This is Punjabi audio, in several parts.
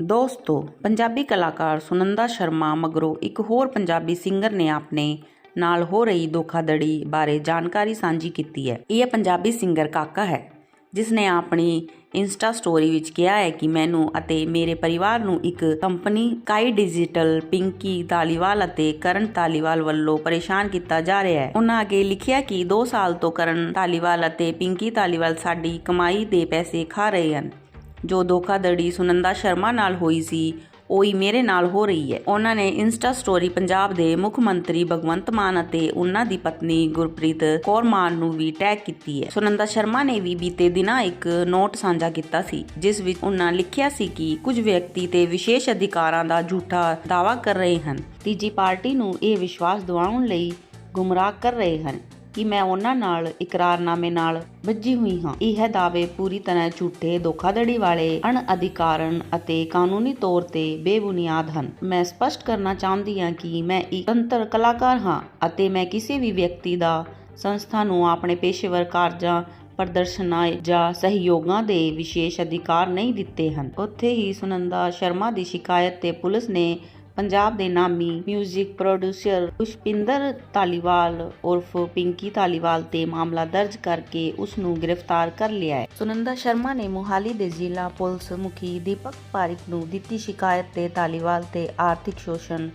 ਦੋਸਤੋ, ਪੰਜਾਬੀ ਕਲਾਕਾਰ ਸੁਨੰਦਾ ਸ਼ਰਮਾ ਮਗਰੋਂ ਇੱਕ ਹੋਰ ਪੰਜਾਬੀ ਸਿੰਗਰ ਨੇ ਆਪਣੇ ਨਾਲ ਹੋ ਰਹੀ ਧੋਖਾਧੜੀ ਬਾਰੇ ਜਾਣਕਾਰੀ ਸਾਂਝੀ ਕੀਤੀ ਹੈ। ਇਹ ਪੰਜਾਬੀ ਸਿੰਗਰ ਕਾਕਾ ਹੈ, ਜਿਸ ਨੇ ਆਪਣੀ ਇੰਸਟਾ ਸਟੋਰੀ ਵਿੱਚ ਕਿਹਾ ਹੈ ਕਿ ਮੈਨੂੰ ਅਤੇ ਮੇਰੇ ਪਰਿਵਾਰ ਨੂੰ ਇੱਕ ਕੰਪਨੀ ਕਾਈ ਡਿਜੀਟਲ ਪਿੰਕੀ ਧਾਲੀਵਾਲ ਅਤੇ ਕਰਨ ਧਾਲੀਵਾਲ ਵੱਲੋਂ ਪਰੇਸ਼ਾਨ ਕੀਤਾ ਜਾ ਰਿਹਾ ਹੈ। ਉਹਨਾਂ ਅੱਗੇ ਲਿਖਿਆ ਕਿ 2 ਸਾਲ ਤੋਂ ਕਰਨ ਧਾਲੀਵਾਲ ਅਤੇ ਪਿੰਕੀ ਧਾਲੀਵਾਲ ਸਾਡੀ ਕਮਾਈ ਦੇ ਪੈਸੇ ਖਾ ਰਹੇ ਹਨ। ਜੋ ਧੋਖਾਧੜੀ ਸੁਨੰਦਾ ਸ਼ਰਮਾ ਨਾਲ ਹੋਈ ਸੀ, ਉਹੀ ਮੇਰੇ ਨਾਲ ਹੋ ਰਹੀ ਹੈ। ਉਹਨਾਂ ਨੇ ਇੰਸਟਾ ਸਟੋਰੀ ਪੰਜਾਬ ਦੇ ਮੁੱਖ ਮੰਤਰੀ ਭਗਵੰਤ ਮਾਨ ਅਤੇ ਉਹਨਾਂ ਦੀ ਪਤਨੀ ਗੁਰਪ੍ਰੀਤ ਕੌਰ ਮਾਨ ਨੂੰ ਵੀ ਟੈਗ ਕੀਤੀ ਹੈ। ਸੁਨੰਦਾ ਸ਼ਰਮਾ ਨੇ ਵੀ ਬੀਤੇ ਦਿਨਾਂ ਇੱਕ ਨੋਟ ਸਾਂਝਾ ਕੀਤਾ ਸੀ, ਜਿਸ ਵਿੱਚ ਉਹਨਾਂ ਲਿਖਿਆ ਸੀ ਕਿ ਕੁਝ ਵਿਅਕਤੀ ਤੇ ਵਿਸ਼ੇਸ਼ ਅਧਿਕਾਰਾਂ ਦਾ ਝੂਠਾ ਦਾਅਵਾ ਕਰ ਰਹੇ ਹਨ। ਤੀਜੀ ਪਾਰਟੀ ਨੂੰ ਇਹ ਵਿਸ਼ਵਾਸ ਦਿਵਾਉਣ ਲਈ ਗੁੰਮਰਾਹ ਕਰ ਰਹੇ ਹਨ। ਕਿ ਮੈਂ ਉਹਨਾਂ ਨਾਲ, ਇਕਰਾਰਨਾਮੇ ਨਾਲ ਵੱਜੀ ਹੋਈ ਹਾਂ। ਇਹ ਦਾਅਵੇ ਪੂਰੀ ਤਰ੍ਹਾਂ ਝੂਠੇ, ਧੋਖਾਧੜੀ ਵਾਲੇ, ਅਣਅਧਿਕਾਰਨ ਅਤੇ ਕਾਨੂੰਨੀ ਤੌਰ ਤੇ ਬੇਬੁਨਿਆਦ ਹਨ। ਮੈਂ ਸਪਸ਼ਟ ਕਰਨਾ ਚਾਹੁੰਦੀ ਹਾਂ ਕਿ ਮੈਂ ਇੱਕ ਸੁਤੰਤਰ ਕਲਾਕਾਰ ਹਾਂ ਅਤੇ ਮੈਂ ਕਿਸੇ ਵੀ ਵਿਅਕਤੀ ਦਾ, ਸੰਸਥਾ ਨੂੰ ਆਪਣੇ ਪੇਸ਼ੇਵਰ ਕਾਰਜਾਂ, ਪ੍ਰਦਰਸ਼ਨਾਂ ਜਾਂ ਸਹਿਯੋਗਾਂ ਦੇ ਵਿਸ਼ੇਸ਼ ਅਧਿਕਾਰ ਨਹੀਂ ਦਿੱਤੇ ਹਨ। ਉੱਥੇ ਹੀ ਸੁਨੰਦਾ ਸ਼ਰਮਾ ਦੀ ਸ਼ਿਕਾਇਤ ਤੇ ਪੁਲਿਸ ਨੇ ਪੰਜਾਬ ਦੇ ਨਾਮੀ 뮤직 ਪ੍ਰੋਡਿਊਸਰ ਪੁਸ਼ਪਿੰਦਰ ਧਾਲੀਵਾਲ ਉਰਫ ਪਿੰਕੀ ਧਾਲੀਵਾਲ ਤੇ ਮਾਮਲਾ ਦਰਜ ਕਰਕੇ ਉਸ ਨੂੰ ਗ੍ਰਿਫਤਾਰ ਕਰ ਲਿਆ ਹੈ। ਸੁਨੰਦਾ ਸ਼ਰਮਾ ਨੇ ਮੁਹਾਲੀ ਦੇ ਜ਼ਿਲ੍ਹਾ ਪੁਲਿਸ ਮੁਖੀ ਦੀਪਕ ਪਾਰਿਕ ਨੂੰ ਦਿੱਤੀ ਸ਼ਿਕਾਇਤ ਤੇ ਧਾਲੀਵਾਲ ਤੇ ਆਰਥਿਕ ਸ਼ੋਸ਼ਣ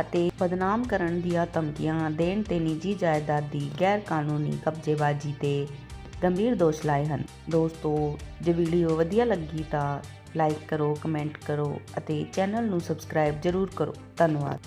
ਅਤੇ ਬਦਨਾਮ ਕਰਨ ਦੀਆਂ ਧਮਕੀਆਂ ਦੇਣ ਤੇ ਨਿੱਜੀ ਜਾਇਦਾਦ ਦੀ ਗੈਰ ਕਾਨੂੰਨੀ ਕਬਜ਼ੇਬਾਜ਼ੀ ਤੇ ਗੰਭੀਰ ਦੋਸ਼ ਲਾਏ ਹਨ। ਦੋਸਤੋ, ਜੇ ਵੀਡੀਓ ਵਧੀਆ ਲੱਗੀ ਤਾਂ ਲਾਈਕ ਕਰੋ ਕਮੈਂਟ ਕਰੋ ਅਤੇ ਚੈਨਲ ਨੂੰ ਸਬਸਕ੍ਰਾਈਬ ਜ਼ਰੂਰ ਕਰੋ। ਧੰਨਵਾਦ।